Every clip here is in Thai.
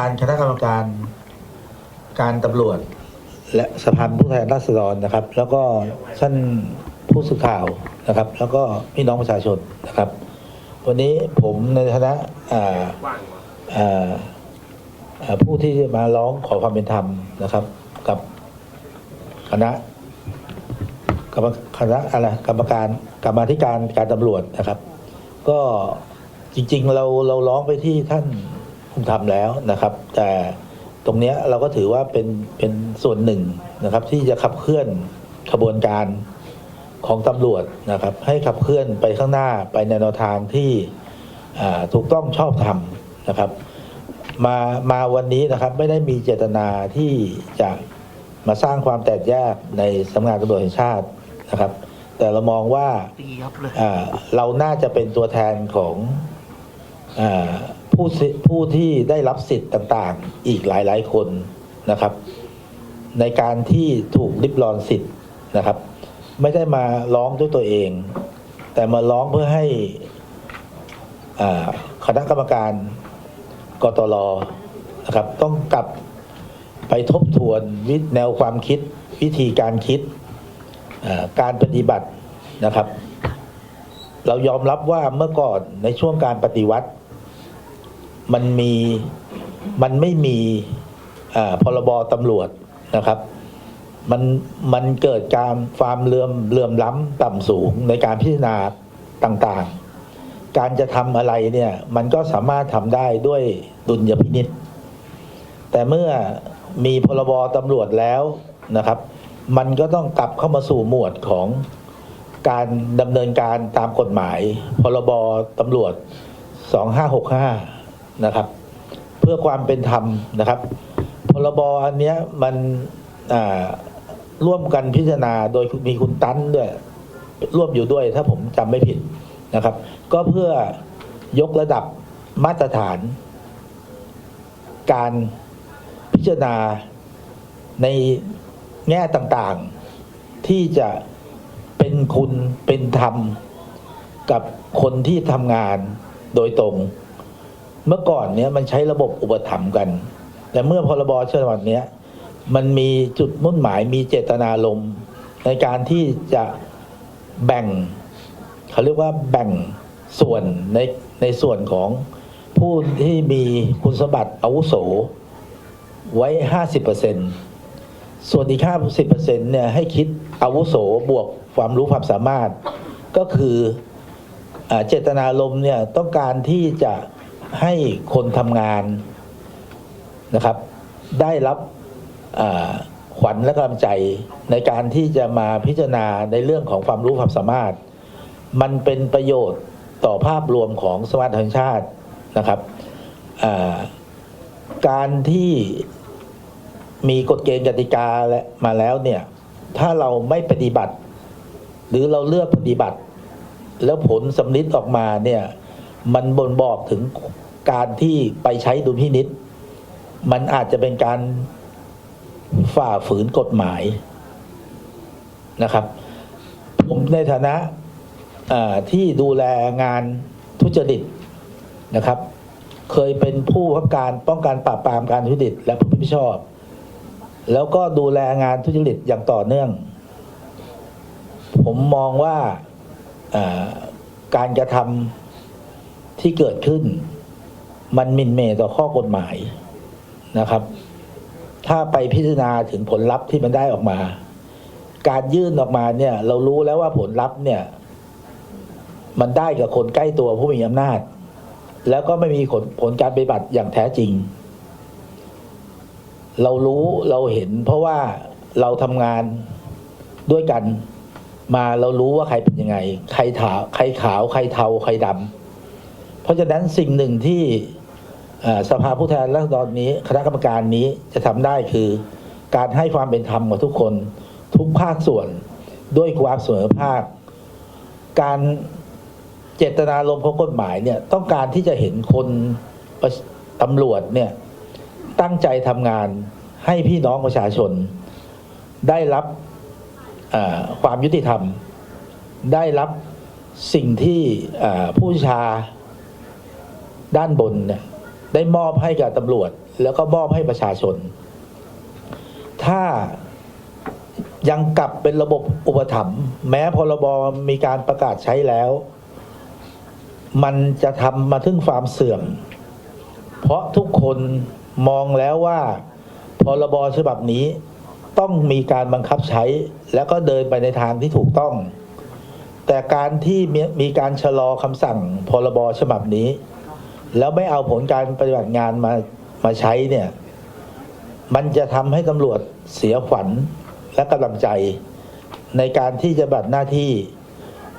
ารคณะกรรมการการตำรวจ และสภาผู้แทนราษฎรนะครับ แล้วก็ท่านผู้สื่อข่าวนะครับ แล้วก็พี่น้องประชาชนนะครับ วันนี้ผมในฐานะผู้ที่มาร้องขอความเป็นธรรมนะครับ กับคณะกรรมคณะอะไรกรรมการกรรมาธิการการตำรวจนะครับ ก็จริง ๆ เราเราร้องไปที่ท่าน ภูมิธรรมแล้วนะครับ แต่ตรงเนี้ยเราก็ถือว่าเป็นเป็นส่วนหนึ่งนะครับ ที่จะขับเคลื่อนขบวนการของตำรวจนะครับ ให้ขับเคลื่อนไปข้างหน้าไปในแนวทางที่อ่าถูกต้องชอบธรรมนะครับมามาวันนี้นะครับไม่ได้มีเจตนาที่จะมาสร้างความแตกแยกในสำนักงานตำรวจแห่งชาตินะครับ แต่เรามองว่าตียับเลยอ่าเราน่าจะเป็นตัวแทนของอา ผู้ผู้ที่ได้รับสิทธิ์ต่างๆ อีกหลายๆคนนะครับ ในการที่ถูกริบรอนสิทธิ์นะครับ ไม่ได้มาร้องด้วยตัวเอง แต่มาร้องเพื่อให้คณะกรรมการกตลนะครับ ต้องกลับไปทบทวนวิแนวความคิดวิธีการคิดการปฏิบัตินะครับ เรายอมรับว่าเมื่อก่อนในช่วงการปฏิวัติ มันมีมันไม่มีพรบตำรวจนะครับ มันมันเกิดการความเลื่อมเลื่อมล้ำต่ำสูงในการพิจารณาต่างๆ การจะทำอะไรเนี่ยมันก็สามารถทำได้ด้วยดุลยพินิษแต่เมื่อมีพรบตำรวจแล้วนะครับ มันก็ต้องกลับเข้ามาสู่หมวดของการดำเนินการตามกฎหมาย พรบตำรวจ 2565 นะครับ เพื่อความเป็นธรรมนะครับพรบอันเนี้ยมันร่วมกันพิจารณาโดยมีคุณตั้นด้วยร่วมอยู่ด้วยถ้าผมจำไม่ผิดนะครับ ก็เพื่อยกระดับมาตรฐาน การพิจารณาในแง่ต่างๆ ที่จะเป็นคุณเป็นธรรม กับคนที่ทำงานโดยตรง เมื่อก่อนเนี้ยมันใช้ระบบอุปถัมภ์กัน แต่เมื่อพรบฉบับเนี้ยมันมีจุดมุ่งหมายมีเจตนารมณ์ในการที่จะแบ่งเขาเรียกว่าแบ่งส่วนในในส่วนของผู้ที่มีคุณสมบัติอาวุโสไว้ห้าสิบเปอร์เซ็นส่วนอีกห้าสิบเปอร์เซ็นเนี่ยให้คิดอาวุโสบวกความรู้ความสามารถ ก็คืออเจตนารมณ์เนี่ยต้องการที่จะ ให้คนทำงานนะครับ ได้รับขวัญและกำลังใจในการที่จะมาพิจารณาในเรื่องของความรู้ความสามารถ มันเป็นประโยชน์ต่อภาพรวมของสมาชิกชาตินะครับการที่มีกฎเกณฑ์กติกาและมาแล้วเนี่ยถ้าเราไม่ปฏิบัติ หรือเราเลือกปฏิบัติ แล้วผลสำลิดออกมาเนี่ย มันบ่งบอกถึงการที่ไปใช้ดุลพินิษมันอาจจะเป็นการฝ่าฝืนกฎหมายนะครับ ผมในฐานะที่ดูแลงานทุจริตนะครับ เคยเป็นผู้บับการป้องกันปราบปรามการทุจริต และผู้รับผิดชอบ แล้วก็ดูแลงานทุจริตอย่างต่อเนื่อง ผมมองว่าอ่าการกระทำ ที่เกิดขึ้น มันมินเมต่อข้อกฎหมายนะครับ ถ้าไปพิจารณาถึงผลลัพธ์ที่มันได้ออกมา การยื่นออกมาเนี่ย เรารู้แล้วว่าผลลัพธ์เนี่ย มันได้กับคนใกล้ตัวผู้มีอำนาจ แล้วก็ไม่มีผลผลการปฏิบัติอย่างแท้จริง เรารู้เราเห็น เพราะว่าเราทำงานด้วยกันมาเรารู้ว่าใครเป็นยังไง ใครถาว ใครขาว ใครเทา ใครดำ ราะฉะนั้นสิ่งหนึ่งที่สภาผู้แทนราษฎรนี้ คณะกรรมการนี้จะทำได้คือการให้ความเป็นธรรมกับทุกคน ทุกภาคส่วนด้วยความเสมอภาค การเจตนารมณ์ของกฎหมายเนี่ยต้องการที่จะเห็นคนตำรวจเนี่ยตั้งใจทำงานให้พี่น้องประชาชน ได้รับความยุติธรรม ได้รับสิ่งที่ผู้ชา ด้านบนเนี่ยได้มอบให้กับตำรวจ แล้วก็มอบให้ประชาชน ถ้ายังกลับเป็นระบบอุปถัมภ์แม้พรบมีการประกาศใช้แล้ว มันจะทำมาถึงความเสื่อม เพราะทุกคนมองแล้วว่าพรบฉบับนี้ต้องมีการบังคับใช้ แล้วก็เดินไปในทางที่ถูกต้อง แต่การที่มีมีการชะลอคำสั่งพรบฉบับนี้ แล้วไม่เอาผลการปฏิบัติงานมามาใช้เนี่ย มันจะทำให้ตำรวจเสียขวัญและกำลังใจ ในการที่จะบัดหน้าที่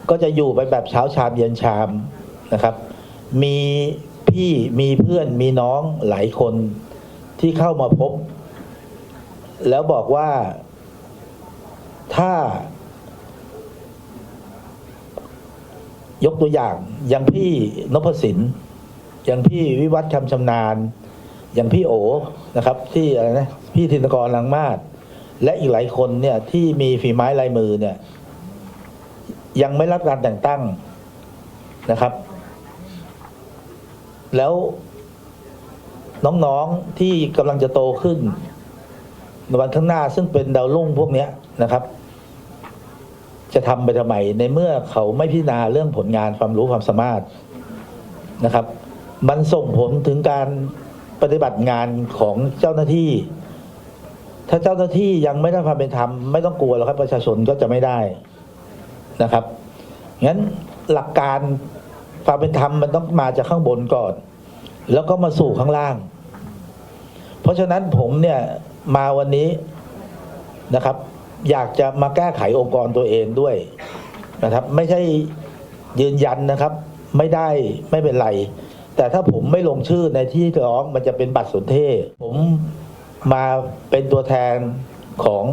ก็จะอยู่ไปแบบเช้าชามเย็นชามนะครับ มีพี่มีเพื่อนมีน้องหลายคนที่เข้ามาพบ แล้วบอกว่าถ้ายกตัวอย่างอย่างพี่นพสิน อย่างพี่วิวัฒน์คำชำนาญ อย่างพี่โอนะครับ ที่อะไรนะพี่ธินกรลังมาศและอีกหลายคนเนี่ยที่มีฝีไม้ลายมือเนี่ย ยังไม่รับการแต่งตั้งนะครับ แล้วน้องๆที่กำลังจะโตขึ้น ในวันข้างหน้าซึ่งเป็นดาวรุ่งพวกนี้นะครับ จะทำไปทำไมในเมื่อเขาไม่พิจารณาเรื่องผลงานความรู้ความสามารถนะครับ มันส่งผลถึงการปฏิบัติงานของเจ้าหน้าที่ ถ้าเจ้าหน้าที่ยังไม่ได้ความเป็นธรรมไม่ต้องกลัวหรอกครับ ประชาชนก็จะไม่ได้นะครับงั้นหลักการความเป็นธรรมมันต้องมาจากข้างบนก่อน แล้วก็มาสู่ข้างล่าง เพราะฉะนั้นผมเนี่ยมาวันนี้นะครับ อยากจะมาแก้ไของค์กรตัวเองด้วยนะครับ ไม่ใช่ยืนยันนะครับ ไม่ได้ไม่เป็นไร แต่ถ้าผมไม่ลงชื่อในที่ร้องมันจะเป็นบัตรสนเทศ ผมมาเป็นตัวแทนของ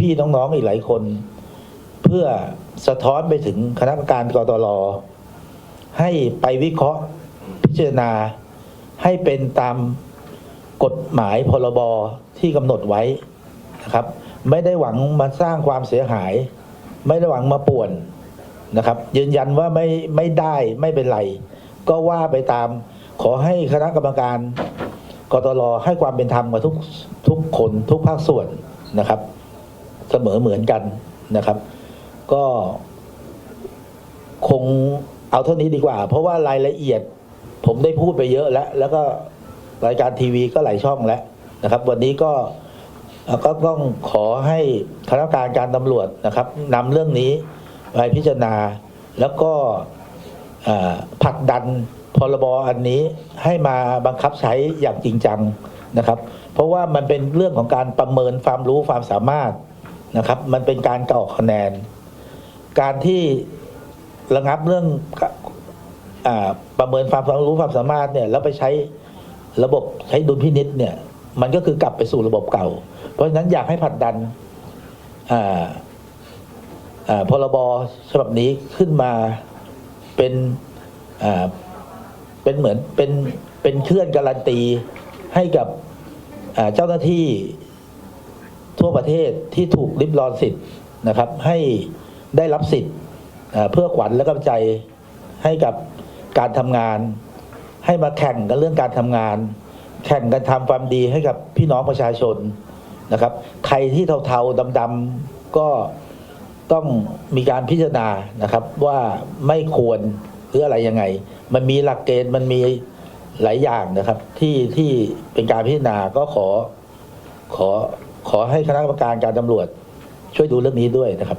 พี่ๆน้องๆอีกหลายคน เพื่อสะท้อนไปถึงคณะกรรมการกตลให้ไปวิเคราะห์พิจารณาให้เป็นตามกฎหมายพรบที่กำหนดไว้นะครับ ไม่ได้หวังมาสร้างความเสียหาย ไม่ได้หวังมาป่วนนะครับ ยืนยันว่าไม่ไม่ได้ไม่เป็นไร ก็ว่าไปตามขอให้คณะกรรมการกตลให้ความเป็นธรรมกับทุกทุกคนทุกภาคส่วนนะครับ เสมอเหมือนกันนะครับ ก็คงเอาเท่านี้ดีกว่า เพราะว่ารายละเอียดผมได้พูดไปเยอะแล้ว แล้วก็รายการทีวีก็หลายช่องแล้วนะครับ วันนี้ก็ก็ต้องขอให้คณะกรรมการการตำรวจนะครับนำเรื่องนี้ไปพิจารณาแล้วก็ ผลักดันพรบอันนี้ให้มาบังคับใช้อย่างจริงจังนะครับ เพราะว่ามันเป็นเรื่องของการประเมินความรู้ความสามารถนะครับ มันเป็นการกรอกคะแนน การที่ระงับเรื่องอประเมินความรู้ความสามารถเนี่ยแล้วไปใช้ระบบใช้ดุลพินิษเนี่ย มันก็คือกลับไปสู่ระบบเก่า เพราะฉะนั้นอยากให้ผลักดันพรบฉบับนี้ขึ้นมา เป็นอ่าเป็นเหมือนเป็นเป็นเครื่องการันตีให้กับเจ้าหน้าที่ทั่วประเทศที่ถูกริบรอนสิทธิ์นะครับ ให้ได้รับสิทธิ์เอ่อเพื่อขวัญและกำลังใจให้กับการทำงาน ให้มาแข่งกันเรื่องการทำงาน แข่งกันทำความดีให้กับพี่น้องประชาชนนะครับ ใครที่เทาๆดำๆก็ ต้องมีการพิจารณานะครับว่าไม่ควรหรืออะไรยังไง มันมีหลักเกณฑ์มันมีหลายอย่างนะครับ ที่ที่เป็นการพิจารณาก็ขอขอขอให้คณะกรรมการการตำรวจช่วยดูเรื่องนี้ด้วยนะครับ